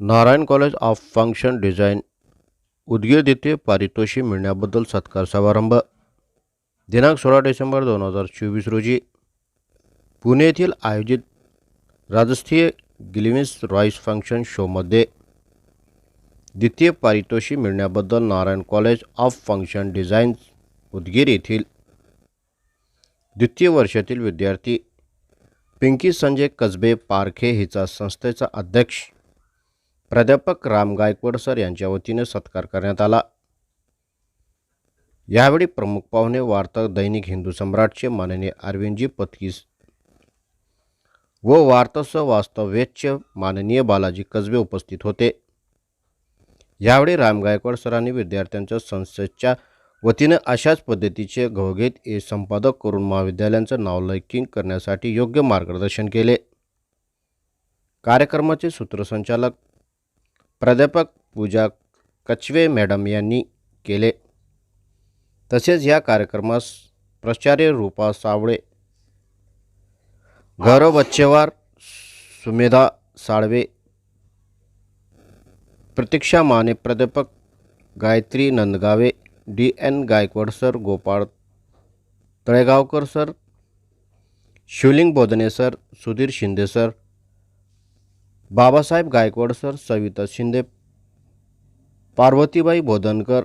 Narayan college of function design Udgir येथे पारितोषिक मिळण्याबद्दल सत्कार समारंभ दिनांक सोळा डिसेंबर दोन हजार चोवीस रोजी पुणे येथील आयोजित राजस्थीय गिलिमिस रॉईस फंक्शन शोमध्ये द्वितीय पारितोषिक मिळण्याबद्दल Narayan college of function designs Udgir येथील द्वितीय वर्षातील विद्यार्थी पिंकी संजय कसबे पारखे हिचा संस्थेचा अध्यक्ष प्राध्यापक राम गायकवाड सर यांच्या वतीने सत्कार करण्यात आला. यावेळी प्रमुख पाहुणे वार्ता दैनिक हिंदू सम्राटचे माननीय अरविंदजी पत्कीस व वार्तासह वास्तव्यचे माननीय बालाजी कसबे उपस्थित होते. यावेळी राम गायकवाड सरांनी विद्यार्थ्यांच्या संस्थेच्या वतीनं अशाच पद्धतीचे घवघेत ए संपादक करून महाविद्यालयांचं नावलौकिक करण्यासाठी योग्य मार्गदर्शन केले. कार्यक्रमाचे सूत्रसंचालक प्राध्यापक पूजा कचवे मॅडम यांनी केले. तसेच या कार्यक्रमास प्राचार्य रूपा सावळे गौरव बच्चेवार सुमेधा साळवे प्रतीक्षा माने प्राध्यापक Gayatri Nandgave D N Gaikwad sir Gopal Talegaonkar sir Shivling Bodhane sir Sudhir Shinde sir Babasaheb Gaikwad sir Savita Shinde Parvatibai Bodhankar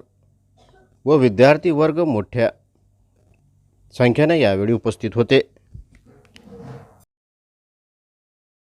व विद्यार्थी वर्ग मोठ्या संख्येने यावेळी उपस्थित होते.